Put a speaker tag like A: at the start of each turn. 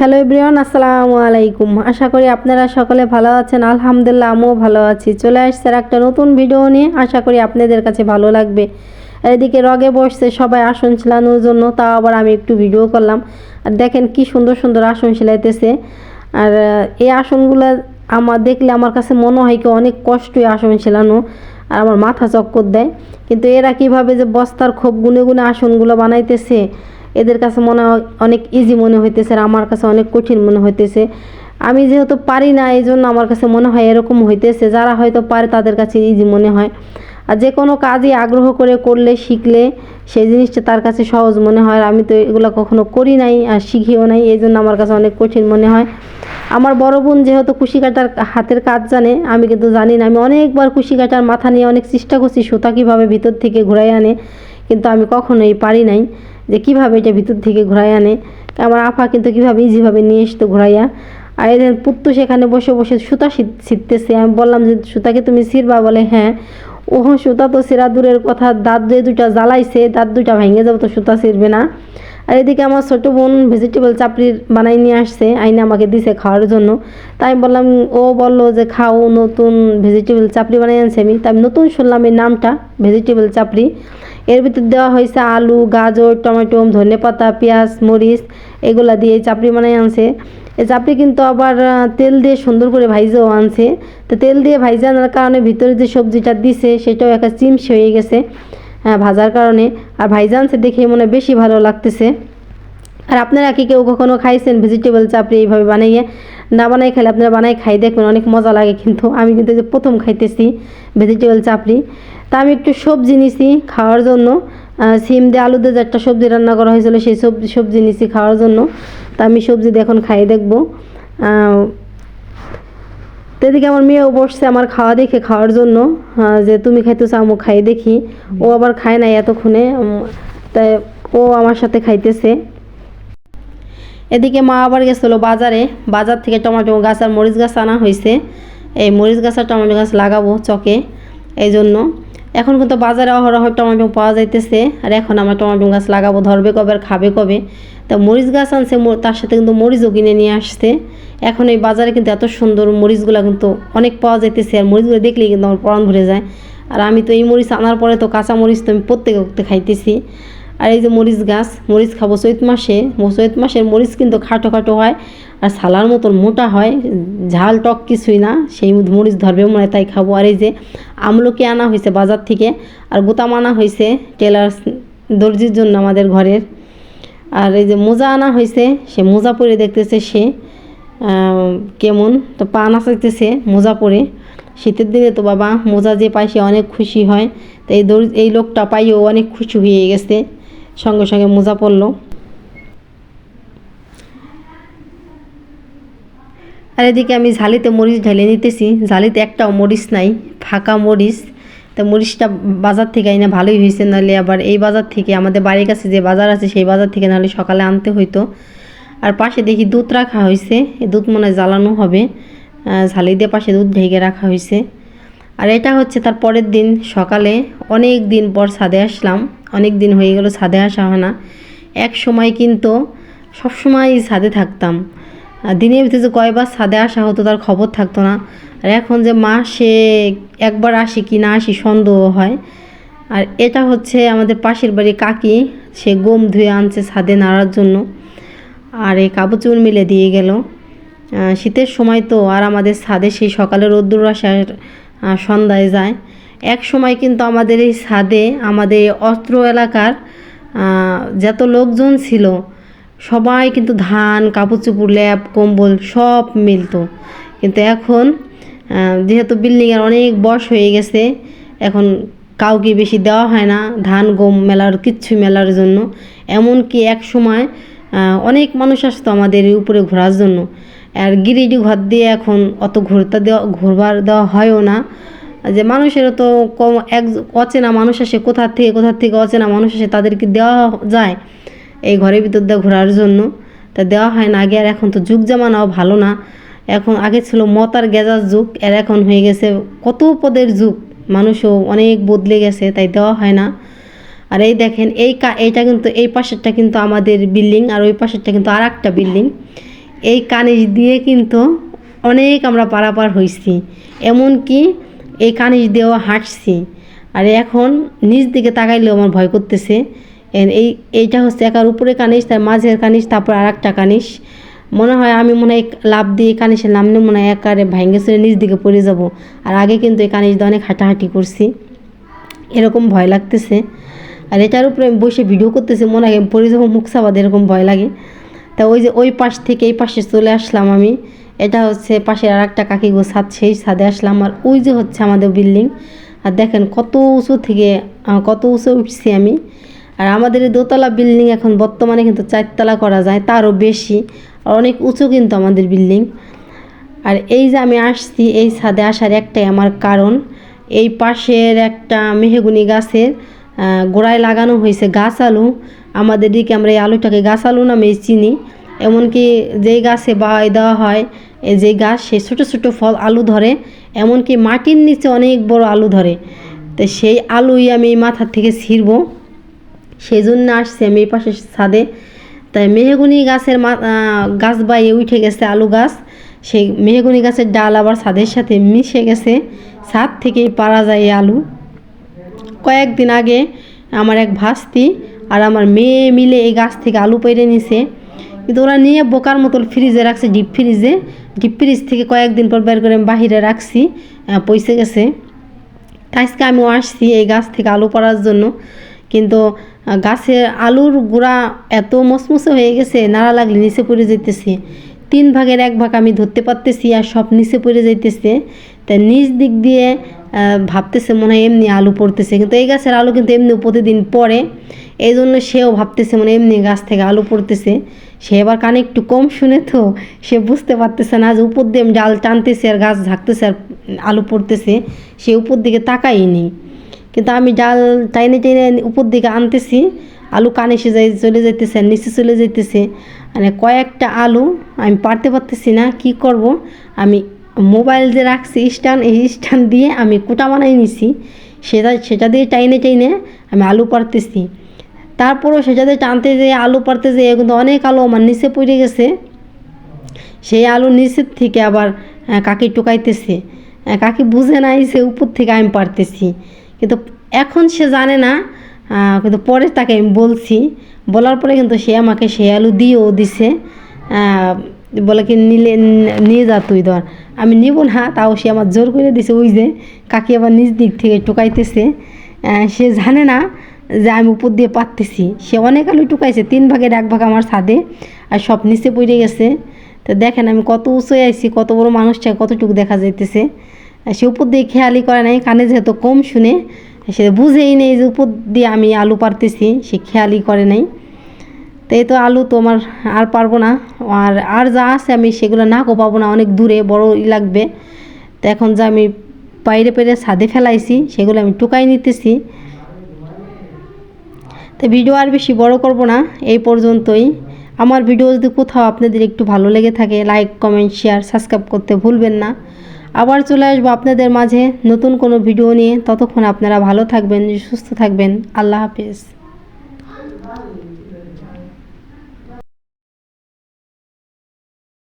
A: Hello everyone, আসসালামু আলাইকুম। আশা করি আপনারা সকলে ভালো আছেন। আলহামদুলিল্লাহ, আমিও ভালো আছি। চলে আসছে একটা নতুন ভিডিও নিয়ে। আশা করি আপনাদের কাছে ভালো লাগবে। এদিকে রগে বসছে সবাই আসন সেলানোর জন্য, তাও আবার আমি একটু ভিডিও করলাম। আর দেখেন কি সুন্দর সুন্দর আসন সেলাইতেছে। আর, এই আসনগুলো আমার দেখলে আমার কাছে মনে হয় কি অনেক কষ্টই আসন সেলানো। আর আমার মাথা চক্কর দেয়। কিন্তু এরা কীভাবে যে বস্তার খুব গুনে গুনে আসনগুলো বানাইতেছে এদের কাছে মনে অনেক ইজি মনে হইতেছে আর আমার কাছে অনেক কঠিন মনে হইতেছে। আমি যেহেতু পারি না এই জন্য আমার কাছে মনে হয় এরকম হইতেছে। যারা হয়তো পারে তাদের কাছে ইজি মনে হয়। আর যে কোনো কাজই আগ্রহ করে করলে, শিখলে সেই জিনিসটা তার কাছে সহজ মনে হয়। আর আমি তো এগুলো কখনো করি নাই আর শিখিও নাই এই জন্য আমার কাছে অনেক কঠিন মনে হয়। আমার বড় বোন যেহেতু কুশি কাটার হাতের কাজ জানে, আমি কিন্তু জানি না। আমি অনেকবার কুশি কাটার মাথা নিয়ে অনেক চেষ্টা করছি সুতা কীভাবে ভিতর থেকে ঘুরাই আনে, কিন্তু আমি কখনোই পারি নাই। যে কীভাবে এটা ভিতর থেকে ঘুরাই আনে। আমার আফা কিন্তু কীভাবে ইজিভাবে নিয়ে আসতো ঘুরাইয়া। আর এদের পুত্তু সেখানে বসে বসে সুতা ছিট- ছিটতেছে। আমি বললাম যে, সুতাকে তুমি ছিড়বা? বলে হ্যাঁ। ও সুতা তো সেরা দূরের কথা। দাঁত দিয়ে দুটা জ্বালাইছে, দাঁত দুটা ভেঙে যাবে তো সুতা ছিঁড়বে না। আর এদিকে আমার ছোটো বোন ভেজিটেবল চাপড়ি বানাই নিয়ে আসছে। আইনে আমাকে দিছে খাওয়ার জন্য। তাই আমি বললাম, ও বলল যে খাও, নতুন ভেজিটেবল চাপড়ি বানাই আনছে আমি। তাই নতুন শুনলাম এই নামটা ভেজিটেবল চাপড়ি। এর ভিতর দেওয়া হয়েছে আলু গাজর টমেটো ধনেপাতা পেঁয়াজ মরিচ এগুলা দিয়ে চাপড়ি বানাই আনছে। এই চাপড়ি কিন্তু আবার তেল দিয়ে সুন্দর করে ভাইজেও আনছে। তো তেল দিয়ে ভাইজে আনার কারণে ভিতরে যে সবজিটা দিছে সেটাও একটা চিমস হয়ে গেছে হ্যাঁ, ভাজার কারণে। আর ভাইজা আনছে দেখে মনে বেশি ভালো লাগতেছে। আর আপনারা কি কেউ কখনো খাইছেন ভেজিটেবল চাপড়ি এইভাবে বানাইয়ে? না বানাই খেলে আপনারা বানাই খাই দেখবেন অনেক মজা লাগে কিন্তু। আমি কিন্তু প্রথম খাইতেছি ভেজিটেবল চাপড়ি। তা আমি একটু সবজি নিছি খাওয়ার জন্য। সিম দিয়ে আলু দিয়ে একটা সবজি রান্না করা হয়েছিল সেই সবজি সবজি নিছি খাওয়ার জন্য। তা আমি সবজি দিয়ে এখন খাই দেখব। আহ, তো এদিকে আমার মেয়েও বসছে আমার খাওয়া দেখে খাওয়ার জন্য। যে তুমি খাইতে চাও আমি খাই দেখি। ও আবার খায় নাই এতক্ষণে তাই ও আমার সাথে খাইতেছে। এদিকে মা আবার গেছিল বাজারে। বাজার থেকে টমেটো গাছ আর মরিচ গাছ আনা হয়েছে এই মরিচ গাছ আর টমেটো গাছ লাগাবো চকে এই জন্য এখন কিন্তু বাজারে অহরহ টমেটো পাওয়া যাইতেছে। আর এখন আমার টমেটো গাছ লাগাবো, ধরবে কবে আর খাবে কবে। তা মরিচ গাছ আনছে তার সাথে কিন্তু মরিচও কিনে নিয়ে আসছে। এখন এই বাজারে কিন্তু এত সুন্দর মরিচগুলো কিন্তু অনেক পাওয়া যাইতেছে। আর মরিচগুলো দেখলেই কিন্তু আমার পরাণ ভরে যায়। আর আমি তো এই মরিচ আনার পরে তো কাঁচা মরিচ তো আমি প্রত্যেকে খাইতেছি। আর এই যে মরিচ গাছ, মরিচ খাব চৈত মাসে। চৈত মাসের মরিচ কিন্তু খাটো খাটো হয় আর সালার মতন মোটা হয়, ঝাল টক কিছুই না, সেই মরিচ ধরবে মনে তাই খাব। আর এই যে আমলকি আনা হয়েছে বাজার থেকে, আর গোতাম আনা হয়েছে টেলার দর্জির জন্য আমাদের ঘরের। আর এই যে মোজা আনা হয়েছে, সে মোজা পরে দেখতেছে সে কেমন? তো পা নাচাইতেছে মোজা পরে। শীতের দিনে তো বাবা, মোজা যে পায় সে অনেক খুশি হয়। তো এই এই লোকটা পাইও অনেক খুশি হয়ে গেছে। সঙ্গে সঙ্গে মোজা পরলো। আর এদিকে আমি ঝালিতে মরিচ ঢেলে নিতেছি। ঝালিতে একটাও মরিচ নাই, ফাঁকা মরিচ। তো মরিচটা বাজার থেকে আইনা ভালোই হয়েছে, নাহলে আবার এই বাজার থেকে, আমাদের বাড়ির কাছে যে বাজার আছে সেই বাজার থেকে নাহলে সকালে আনতে হইতো। আর পাশে দেখি দুধ রাখা হয়েছে দুধ মনে জ্বালানো হবে। ঝালি দিয়ে পাশে দুধ ঢেকে রাখা হয়েছে আর এটা হচ্ছে তার পরের দিন, সকালে অনেক দিন পর ছাদে আসলাম। অনেক দিন হয়ে গেল ছাদে আসা হয় না। এক সময় কিন্তু সবসময় ছাদে থাকতাম। দিনের ভিতরে যে কয়বার ছাদে আসা হতো তার খবর থাকতো না। আর এখন যে মাসে একবার আসি কি না আসি সন্দেহ হয়। আর এটা হচ্ছে আমাদের পাশের বাড়ি কাকি, সে গম ধুয়ে আনছে ছাদে নাড়ার জন্য। আর এই কাপড় মিলে দিয়ে গেল। শীতের সময় তো আর আমাদের ছাদে সেই সকালে রোদ্দুর আসার সন্ধ্যায় যায়। এক সময় কিন্তু আমাদের এই ছাদে, আমাদের অস্ত্র এলাকার যত লোকজন ছিল, সবাই কিন্তু ধান, কাপড় চোপড়, ল্যাপ, কম্বল সব মিলতো। কিন্তু এখন যেহেতু বিল্ডিংয়ের অনেক বয়স হয়ে গেছে, এখন কাউকে বেশি দেওয়া হয় না, ধান, গম মেলার, কিচ্ছু মেলার জন্য। এমনকি এক সময় অনেক মানুষ আসতো আমাদের উপরে ঘোরার জন্য। আর গিরিডি ঘর দিয়ে এখন অত ঘুরতে দেওয়া ঘুরবার দেওয়া হয়ও না। যে মানুষেরও তো কম এক অচেনা মানুষ আসে কোথা থেকে কোথা থেকে অচেনা মানুষ আসে তাদেরকে দেওয়া যায় এই ঘরের ভিতর দিয়ে ঘোরার জন্য। তা দেওয়া হয় না। আগে আর এখন তো যুগ জামানাও ভালো না। এখন আগে ছিল মতার গেজার যুগ, আর এখন হয়ে গেছে কত পদের যুগ। মানুষও অনেক বদলে গেছে, তাই দেওয়া হয় না। আর এই দেখেন, এই কা এইটা কিন্তু এই পাশেরটা কিন্তু আমাদের বিল্ডিং, আর ওই পাশেরটা কিন্তু আর একটা বিল্ডিং। এই কানিজ দিয়ে কিন্তু অনেক আমরা পারাপার হয়েছি এমনকি এই কানিজ দিয়েও হাঁটছি। আর এখন নিজ দিকে তাকাইলেও আমার ভয় করতেছে। এই, এইটা হচ্ছে একার উপরে কানিস তার মাঝের কানিস তারপর আর একটা কানিস মনে হয় আমি মনে হয় লাভ দিয়ে কানিসের নামলে মনে হয় একারে ভাঙ্গে চলে নিচ দিকে পড়ে যাব। আর আগে কিন্তু এই কানিস দিয়ে অনেক হাঁটাহাঁটি করছি। এরকম ভয় লাগতেছে। আর এটার উপরে আমি বসে ভিডিও করতেছি, মনে হয় পড়ে যাব মুখ সাবাদ এরকম ভয় লাগে। তা ওই যে ওই পাশ থেকে এই পাশে চলে আসলাম আমি। এটা হচ্ছে পাশের আর একটা কাকি গো ছাদ, সেই ছাদে আসলাম। আর ওই যে হচ্ছে আমাদের বিল্ডিং। আর দেখেন কত উঁচু থেকে কত উঁচু উঠছি আমি। আর আমাদের এই দোতলা বিল্ডিং এখন বর্তমানে কিন্তু চারতলা করা যায়, তারও বেশি। আর অনেক উঁচু কিন্তু আমাদের বিল্ডিং। আর এই যে আমি আসছি, এই ছাদে আসার একটাই আমার কারণ। এই পাশের একটা মেহেগুনি গাছের গোড়ায় লাগানো হয়েছে গাছ আলু। আমাদের দিকে আমরা এই আলুটাকে গাছ আলু নামে চিনি। এমনকি যেই গাছে বাই দেওয়া হয় যে গাছ, সে ছোটো ছোটো ফল আলু ধরে, এমনকি মাটির নিচে অনেক বড় আলু ধরে। তো সেই আলুই আমি এই মাথার থেকে ছিঁড়বো। সেই জন্য আসছি আমি এই পাশে ছাদে। তাই মেহগুনি গাছের গাছ বাইয়ে উঠে গেছে আলু গাছ। সেই মেহগুনি গাছের ডাল আবার ছাদের সাথে মিশে গেছে। ছাদ থেকেই পারা যায় আলু। কয়েকদিন আগে আমার এক ভাস্তি আর আমার মেয়ে মিলে এই গাছ থেকে আলু পেরে নিছে। কিন্তু ওরা নিয়ে বোকার মতন ফ্রিজে রাখছে, ডিপ ফ্রিজে। ডিপ ফ্রিজ থেকে কয়েকদিন পর বের করে আমি বাহিরে রাখছি পয়সে গেছে। তাই আজকে আমিও আসছি এই গাছ থেকে আলু পড়ার জন্য। কিন্তু গাছের আলুর গুঁড়া এত মসমসে হয়ে গেছে, নাড়া লাগলে নিচে পড়ে যেতেছে তিন ভাগের এক ভাগ আমি ধরতে পারতেছি আর সব নিচে পড়ে যাইতেছে। তাই নিচ দিক দিয়ে ভাবতেছে মনে হয় এমনি আলু পড়তেছে। কিন্তু এই গাছের আলু কিন্তু এমনি প্রতিদিন পড়ে। এই জন্য সেও ভাবতেছে মানে এমনি গাছ থেকে আলু পড়তেছে। সে এবার কানে একটু কম শুনে তো সে বুঝতে পারতেছে না যে উপর দিয়ে ডাল টানতেছে আর গাছ ঝাঁকতেছে আর আলু পড়তেছে। সে উপর দিকে তাকাই নেই। কিন্তু আমি ডাল টাইনে টাইনে উপর দিকে আনতেছি। আলু কানে এসে যাই, চলে যাইতেছে আর নিচে চলে যাইতেছে। মানে কয়েকটা আলু আমি পারতে পারতেছি না, কি করব? আমি মোবাইল যে রাখছি, স্ট্যান্ড, এই স্ট্যান্ড দিয়ে আমি কুটা বানাই নিছি। সেটা সেটা দিয়ে টাইনে টাইনে আমি আলু পারতেছি তারপরও সেটা দিয়ে টানতে যেয়ে আলু পারতে যেয়ে কিন্তু অনেক আলু আমার নিচে পড়ে গেছে। সেই আলু নিচের থেকে আবার কাকি টুকাইতেছে। কাকি বুঝে নাই সে উপর থেকে আমি পারতেছি কিন্তু এখন সে জানে না কিন্তু পরে তাকে আমি বলছি। বলার পরে কিন্তু সে আমাকে সেই আলু দিয়েও দিছে। বলে কি, নিলে নিয়ে যা তুই ধর। আমি নিব না, তাও সে আমার জোর করে দিছে, ওই যে কাকি আবার নিজ দিক থেকে টুকাইতেছে। সে জানে না যে আমি উপর দিয়ে পারতেছি সে অনেক আলু টুকাইছে, তিন ভাগের এক ভাগ আমার ছাদে, আর সব নিচে পড়ে গেছে। তো দেখেন আমি কত উঁচু আইছি, কত বড় মানুষটা কতটুকু দেখা যাইতেছে। সে উপর দিয়ে খেয়ালি করে নাই, কানে যেহেতু কম শুনে, সে বুঝেই নেই যে উপর দিয়ে আমি আলু পারতেছি সে খেয়ালি করে নাই। তো এই তো আলু তো আমার আর পারব না। আর আর যা আছে আমি সেগুলো না কো পাবো না, অনেক দূরে বড় লাগবে। তো এখন যা আমি বাইরে পেরে ছাদে ফেলাইছি, সেগুলো আমি টুকাই নিতেছি। তো ভিডিও আর বেশি বড় করব না, এই পর্যন্তই। আমার ভিডিও যদি কোথাও আপনাদের একটু ভালো লেগে থাকে লাইক কমেন্ট শেয়ার সাবস্ক্রাইব করতে ভুলবেন না। আবার চলে আসব আপনাদের মাঝে নতুন কোনো ভিডিও নিয়ে। ততক্ষণ আপনারা ভালো থাকবেন, সুস্থ থাকবেন। আল্লাহ হাফিজ।